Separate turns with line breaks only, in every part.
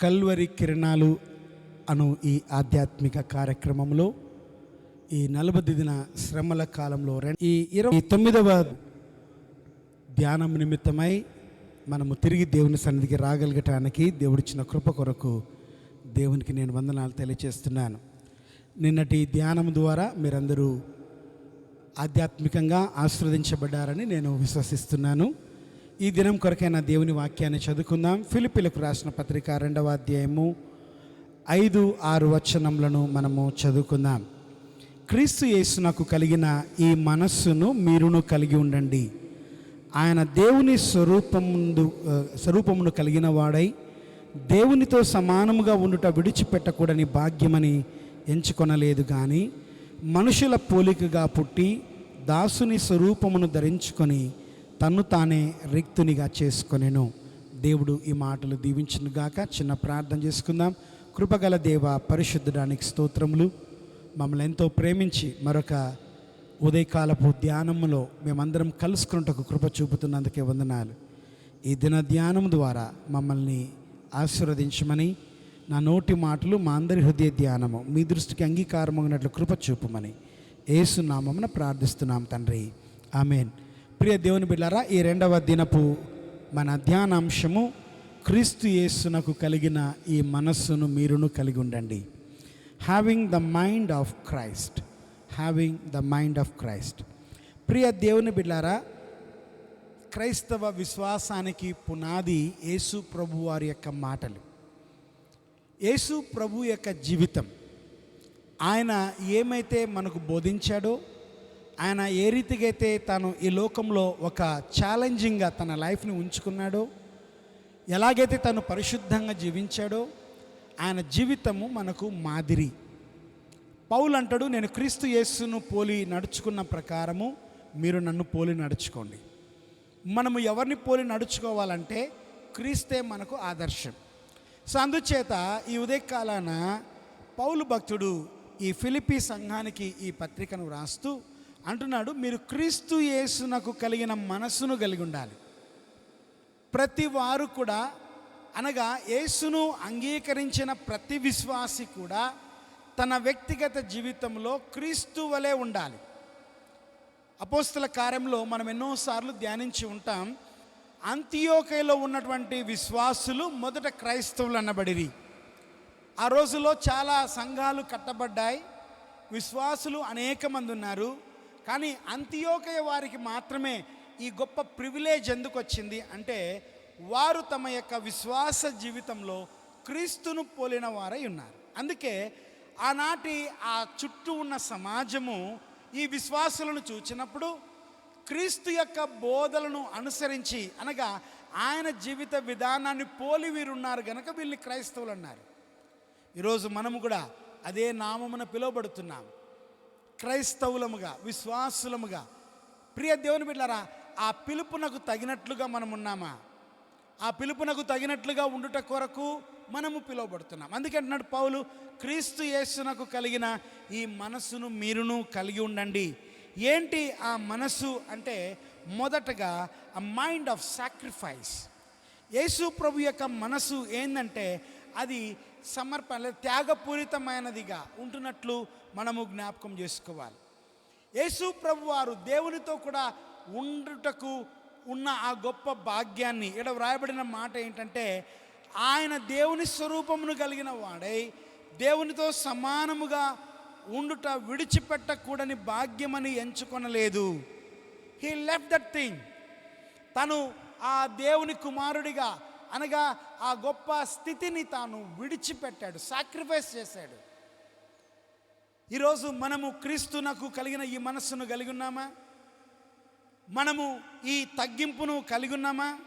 Calvary కిరణాలు అను ఈ ఆధ్యాత్మిక కార్యక్రమంలో ఈ నలభై దిన శ్రమల కాలంలో ఈ ఇరవై తొమ్మిదవ ధ్యానం నిమిత్తమై మనము తిరిగి దేవుని సన్నిధికి రాగలగటానికి దేవుడిచ్చిన కృప కొరకు దేవునికి నేను వందనాలు తెలియచేస్తున్నాను. నిన్నటి ధ్యానం ద్వారా మీరందరూ ఆధ్యాత్మికంగా ఆస్వాదించబడ్డారని నేను విశ్వసిస్తున్నాను. ఈ దినం కొరకైన దేవుని వాక్యాన్ని చదువుకుందాం. ఫిలిపిలకు రాసిన పత్రిక రెండవ అధ్యాయము ఐదు ఆరు వచనములను మనము చదువుకుందాం. క్రీస్తు యేసునకు కలిగిన ఈ మనస్సును మీరును కలిగి ఉండండి. ఆయన దేవుని స్వరూపముందు స్వరూపమును కలిగిన వాడై దేవునితో సమానముగా ఉండుట విడిచిపెట్టకూడని భాగ్యమని ఎంచుకొనలేదు కానీ మనుషుల పోలికగా పుట్టి దాసుని స్వరూపమును ధరించుకొని తన్ను తానే రిక్తునిగా చేసుకొనెను. దేవుడు ఈ మాటలు దీవించునుగాక చిన్న ప్రార్థన చేసుకుందాం. కృపగల దేవ పరిశుద్ధడానికి స్తోత్రములు. మమ్మల్ని ఎంతో ప్రేమించి మరొక ఉదయకాలపు ధ్యానములో మేమందరం కలుసుకున్నటకు కృప చూపుతున్నందుకే వందనాలు. ఈ దిన ధ్యానం ద్వారా మమ్మల్ని ఆశీర్వదించమని నా నోటి మాటలు మా అందరి హృదయ ధ్యానము మీ దృష్టికి అంగీకారమగినట్లు కృప చూపమని. ఏసునామమున ప్రార్థిస్తున్నాం తండ్రి. ఆమెన్. ప్రియ దేవుని బిడ్డారా ఈ రెండవ దినపు మన ధ్యానాంశము క్రీస్తు యేసునకు కలిగిన ఈ మనస్సును మీరును కలిగి ఉండండి. Having the mind of Christ having the mind of Christ ప్రియ దేవుని బిడ్డారా క్రైస్తవ విశ్వాసానికి పునాది యేసు ప్రభు వారి యొక్క మాటలు. యేసు ప్రభు యొక్క జీవితం ఆయన ఏమైతే మనకు బోధించాడో ఆయన ఏ రీతికైతే తను తాను ఈ లోకంలో ఒక ఛాలెంజింగ్గా తన లైఫ్ని ఉంచుకున్నాడో ఎలాగైతే తను పరిశుద్ధంగా జీవించాడో ఆయన జీవితము మనకు మాదిరి. పౌలు అంటాడు నేను క్రీస్తు యేసును పోలి నడుచుకున్న ప్రకారము మీరు నన్ను పోలి నడుచుకోండి. మనము ఎవరిని పోలి నడుచుకోవాలంటే క్రీస్తే మనకు ఆదర్శం. సో అందుచేత ఈ ఉదయకాలాన పౌలు భక్తుడు ఈ ఫిలిపీ సంఘానికి ఈ పత్రికను రాస్తూ అంటున్నాడు మీరు క్రీస్తు యేసునకు కలిగిన మనస్సును కలిగి ఉండాలి. ప్రతి వారు కూడా అనగా యేసును అంగీకరించిన ప్రతి విశ్వాసి కూడా తన వ్యక్తిగత జీవితంలో క్రీస్తు వలె ఉండాలి. అపోస్తుల కార్యంలో మనం ఎన్నోసార్లు ధ్యానించి ఉంటాం అంత్యోకయలో ఉన్నటువంటి విశ్వాసులు మొదట క్రైస్తవులు అన్నబడిరి ఆ రోజులో చాలా సంఘాలు కట్టబడ్డాయి విశ్వాసులు అనేక మంది ఉన్నారు. కానీ అంత్యోకయ వారికి మాత్రమే ఈ గొప్ప ప్రివిలేజ్ ఎందుకు వచ్చింది అంటే వారు తమ యొక్క విశ్వాస జీవితంలో క్రీస్తును పోలిన వారై ఉన్నారు. అందుకే ఆనాటి ఆ చుట్టూ ఉన్న సమాజము ఈ విశ్వాసులను చూచినప్పుడు క్రీస్తు యొక్క బోధలను అనుసరించి అనగా ఆయన జీవిత విధానాన్ని పోలి వీరున్నారు గనక వీళ్ళని క్రైస్తవులు అన్నారు. ఈరోజు మనము కూడా అదే నామమున పిలువబడుతున్నాం. క్రైస్తవులముగా విశ్వాసులముగా. ప్రియ దేవుని బిడ్డారా ఆ పిలుపునకు తగినట్లుగా మనం ఉన్నామా? ఆ పిలుపునకు తగినట్లుగా ఉండుట కొరకు మనము పిలువబడుతున్నాం. అందుకంటున్నాడు పౌలు క్రీస్తు యేసునకు కలిగిన ఈ మనస్సును మీరును కలిగి ఉండండి. ఏంటి ఆ మనస్సు అంటే మొదటగా ఆ మైండ్ ఆఫ్ సాక్రిఫైస్ యేసు ప్రభు యొక్క మనసు ఏంటంటే అది సమర్పణ లేదా త్యాగపూరితమైనదిగా ఉంటున్నట్లు మనము జ్ఞాపకం చేసుకోవాలి. యేసు ప్రభు వారు దేవునితో కూడా ఉండుటకు ఉన్న ఆ గొప్ప భాగ్యాన్ని ఇక్కడ వ్రాయబడిన మాట ఏంటంటే ఆయన దేవుని స్వరూపమును కలిగిన వాడై దేవునితో సమానముగా ఉండుట విడిచిపెట్టకూడని భాగ్యమని ఎంచుకొనలేదు. హీ లెఫ్ట్ దట్ థింగ్ తను ఆ దేవుని కుమారుడిగా అనగా ఆ గొప్ప స్థితిని తాను విడిచిపెట్టాడు సాక్రిఫైస్ చేశాడు. ఈరోజు మనము క్రీస్తునకు కలిగిన ఈ మనస్సును కలిగి ఉన్నామా? మనము ఈ తగ్గింపును కలిగి ఉన్నామా?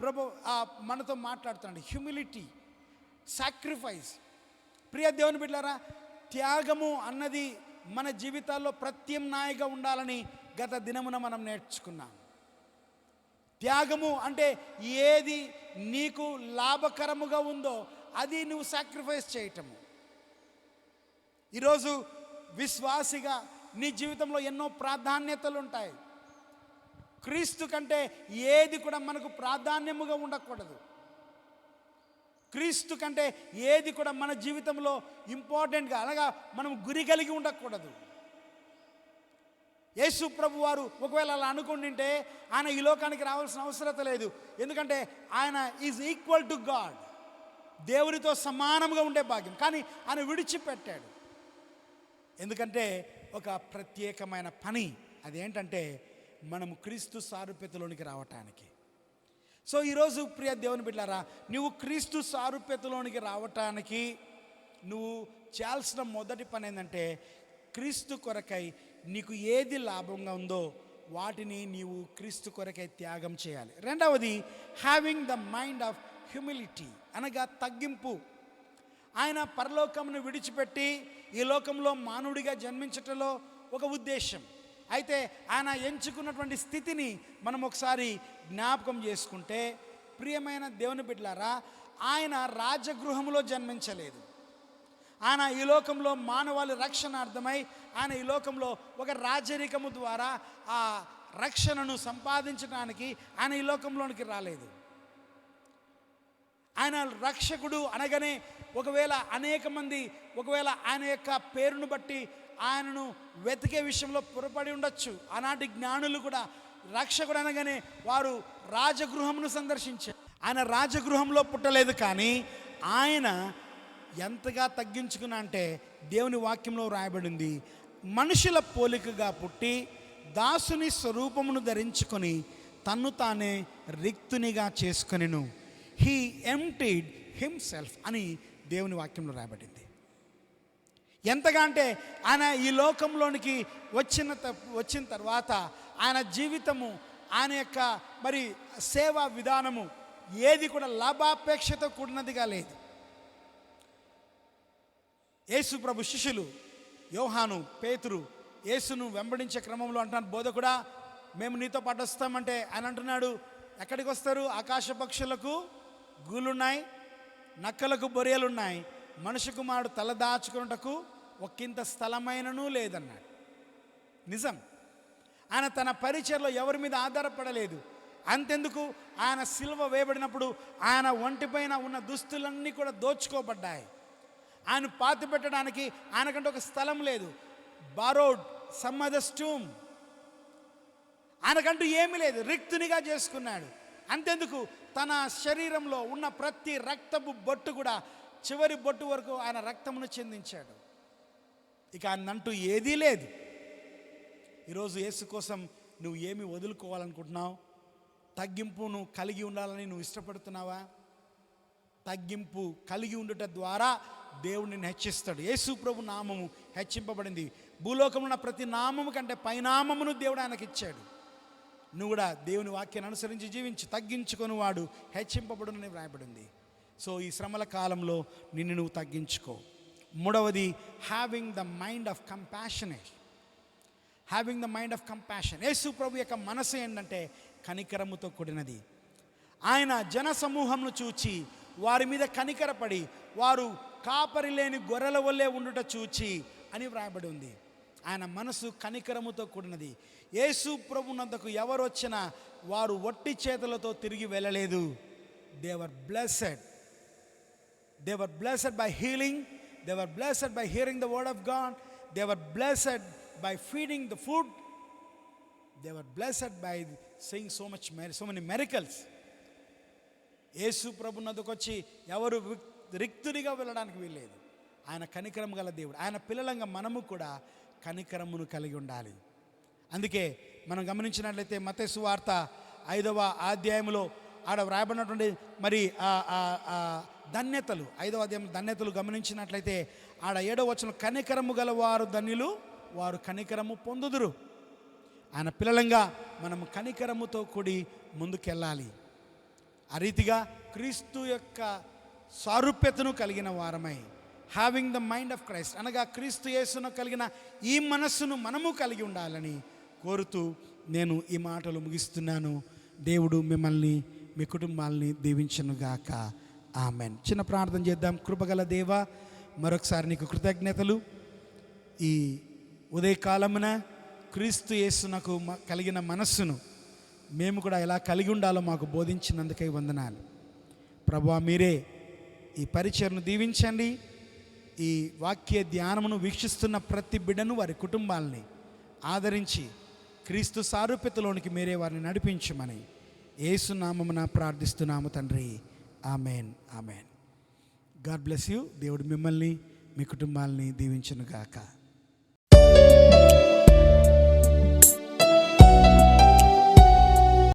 ప్రభు ఆ మనతో మాట్లాడుతున్నాడు హ్యూమిలిటీ సాక్రిఫైస్ ప్రియ దేవుని బిడ్డారా త్యాగము అన్నది మన జీవితాల్లో ప్రత్యామ్నాయగా ఉండాలని గత దినమున మనం నేర్చుకున్నాం. త్యాగము అంటే ఏది నీకు లాభకరముగా ఉందో అది నువ్వు సాక్రిఫైస్ చేయటము. ఈరోజు విశ్వాసిగా నీ జీవితంలో ఎన్నో ప్రాధాన్యతలు ఉంటాయి. క్రీస్తు కంటే ఏది కూడా మనకు ప్రాధాన్యముగా ఉండకూడదు. క్రీస్తు కంటే ఏది కూడా మన జీవితంలో ఇంపార్టెంట్గా అనగా మనం గురి కలిగి ఉండకూడదు. యేసు ప్రభు వారు ఒకవేళ అలా అనుకుంటుంటే ఆయన ఈ లోకానికి రావాల్సిన అవసరత లేదు. ఎందుకంటే ఆయన ఈజ్ ఈక్వల్ టు గాడ్ దేవునితో సమానంగా ఉండే భాగ్యం. కానీ ఆయన విడిచిపెట్టాడు. ఎందుకంటే ఒక ప్రత్యేకమైన పని. అదేంటంటే మనము క్రీస్తు సారూప్యతలోనికి రావటానికి. సో ఈరోజు ప్రియ దేవుని బిడ్డారా నువ్వు క్రీస్తు సారూప్యతలోనికి రావటానికి నువ్వు చేయాల్సిన మొదటి పని ఏంటంటే క్రీస్తు కొరకై నీకు ఏది లాభంగా ఉందో వాటిని నీవు క్రీస్తు కొరకే త్యాగం చేయాలి. రెండవది having the mind of humility అనగా తగ్గింపు. ఆయన పరలోకమును విడిచిపెట్టి ఈ లోకంలో మానవుడిగా జన్మించటంలో ఒక ఉద్దేశం. అయితే ఆయన ఎంచుకున్నటువంటి స్థితిని మనం ఒకసారి జ్ఞాపకం చేసుకుంటే ప్రియమైన దేవుని బిడ్డలారా ఆయన రాజగృహంలో జన్మించలేదు. ఆయన ఈ లోకంలో మానవాళి రక్షణార్థమై ఆయన ఈ లోకంలో ఒక రాజరికము ద్వారా ఆ రక్షణను సంపాదించడానికి ఆయన ఈ లోకంలోనికి రాలేదు. ఆయన రక్షకుడు అనగానే ఒకవేళ అనేక మంది ఒకవేళ ఆయన యొక్క పేరును బట్టి ఆయనను వెతికే విషయంలో పొరపడి ఉండొచ్చు. ఆనాటి జ్ఞానులు కూడా రక్షకుడు అనగానే వారు రాజగృహమును సందర్శించారు. ఆయన రాజగృహంలో పుట్టలేదు కానీ ఆయన ఎంతగా తగ్గించుకున్నా అంటే దేవుని వాక్యంలో రాయబడింది మనుషుల పోలికగా పుట్టి దాసుని స్వరూపమును ధరించుకొని తన్ను తానే రిక్తునిగా చేసుకొనిను. హీ ఎంటీడ్ హిమ్సెల్ఫ్ అని దేవుని వాక్యంలో రాయబడింది. ఎంతగా అంటే ఆయన ఈ లోకంలోనికి వచ్చిన త- వచ్చిన తర్వాత ఆయన జీవితము ఆయన యొక్క మరి సేవా విధానము ఏది కూడా లాభాపేక్షతో కూడినదిగా లేదు. యేసు ప్రభు శిష్యులు యోహాను పేతురు యేసును వెంబడించే క్రమంలో అంటున్నాను బోధకుడా మేము నీతో పాటు వస్తామంటే ఆయన అంటున్నాడు ఎక్కడికి వస్తారు? ఆకాశ పక్షులకు గూలున్నాయి నక్కలకు బొరియలున్నాయి మనిషి కుమారుడు తలదాచుకున్నటకు ఒక్కింత స్థలమైనను లేదన్నాడు. నిజం. ఆయన తన పరిచయలో ఎవరి మీద ఆధారపడలేదు. అంతెందుకు? ఆయన సిల్వ వేయబడినప్పుడు ఆయన ఒంటిపైన ఉన్న దుస్తులన్నీ కూడా దోచుకోబడ్డాయి. ఆయన పాతి పెట్టడానికి ఆయనకంటే ఒక స్థలం లేదు. బారోడ్ సమ్ అదర్ స్టూమ్ ఆయనకంటూ ఏమీ లేదు. రిక్తునిగా చేసుకున్నాడు. అంతెందుకు? తన శరీరంలో ఉన్న ప్రతి రక్తపు బొట్టు కూడా చివరి బొట్టు వరకు ఆయన రక్తమును చెందించాడు. ఇక ఆయనంటూ ఏదీ లేదు. ఈరోజు యేసు కోసం నువ్వు ఏమి వదులుకోవాలనుకుంటున్నావు? తగ్గింపును కలిగి ఉండాలని నువ్వు ఇష్టపడుతున్నావా? తగ్గింపు కలిగి ఉండుట ద్వారా దేవుడు నిన్ను హెచ్చిస్తాడు. యేసు ప్రభు నామము హెచ్చింపబడింది. భూలోకమున్న ప్రతి నామము కంటే పైనామమును దేవుడు ఆయనకి ఇచ్చాడు నువ్వు కూడా దేవుని వాక్యాన్ని అనుసరించి జీవించి తగ్గించుకొని వాడు హెచ్చింపబడునని వ్రాయబడింది. సో ఈ శ్రమల కాలంలో నిన్ను నువ్వు తగ్గించుకో. మూడవది having the mind of కంపాషనే having the mind of compassion Yesu ప్రభు యొక్క మనసు ఏంటంటే కనికరముతో కూడినది. ఆయన జన సమూహంను చూచి వారి మీద కనికరపడి వారు కాపరి లేని గొర్రెల వల్లే ఉండుట చూచి అని వ్రాయబడి ఉంది. ఆయన మనసు కనికరముతో కూడినది. యేసు ప్రభునందకు ఎవరు వచ్చినా వారు వట్టి చేతులతో తిరిగి వెళ్ళలేదు. They were blessed they were blessed by healing they were blessed by hearing the word of God they were blessed by feeding the food they were blessed by saying so much so many miracles Yesu ప్రభు ఎవరు రిక్- రిక్తుడిగా వెళ్ళడానికి వీల్లేదు. ఆయన కనికరం గల దేవుడు. ఆయన పిల్లలంగా మనము కూడా కనికరమును కలిగి ఉండాలి. అందుకే మనం గమనించినట్లయితే మతేసు వార్త ఐదవ అధ్యాయంలో ఆడ వ్రాయబడినటువంటి మరి ఆ ఆ- ధన్యతలు ఐదవ అధ్యాయం ధన్యతలు గమనించినట్లయితే ఆడ ఏడవ వచ్చిన కనికరము గల వారు ధన్యులు వారు కనికరము పొందుదురు. ఆయన పిల్లలంగా మనం కనికరముతో కూడి ముందుకెళ్ళాలి. ఆ రీతిగా క్రీస్తు యొక్క సారూప్యతను కలిగిన వారమై having the mind of Christ అనగా క్రీస్తు యేసును కలిగిన ఈ మనస్సును మనము కలిగి ఉండాలని కోరుతూ నేను ఈ మాటలు ముగిస్తున్నాను. దేవుడు మిమ్మల్ని మీ కుటుంబాలని దీవించనుగాక ఆమెన్. చిన్న ప్రార్థన చేద్దాం. కృపగల దేవ మరొకసారి నీకు కృతజ్ఞతలు. ఈ ఉదయకాలమున క్రీస్తు యేసునకు మ- కలిగిన మనస్సును మేము కూడా ఎలా కలిగి ఉండాలో మాకు బోధించినందుకై వందనాలు. ప్రభా మీరే ఈ పరిచయను దీవించండి. ఈ వాక్య ధ్యానమును వీక్షిస్తున్న ప్రతి బిడ్డను వారి కుటుంబాలని ఆదరించి క్రీస్తు సారూప్యతలోనికి మీరే వారిని నడిపించమని ఏసునామమున ప్రార్థిస్తున్నాము తండ్రి. Amen amen. God bless you. దేవుడు మిమ్మల్ని మీ కుటుంబాలని దీవించునుగాక.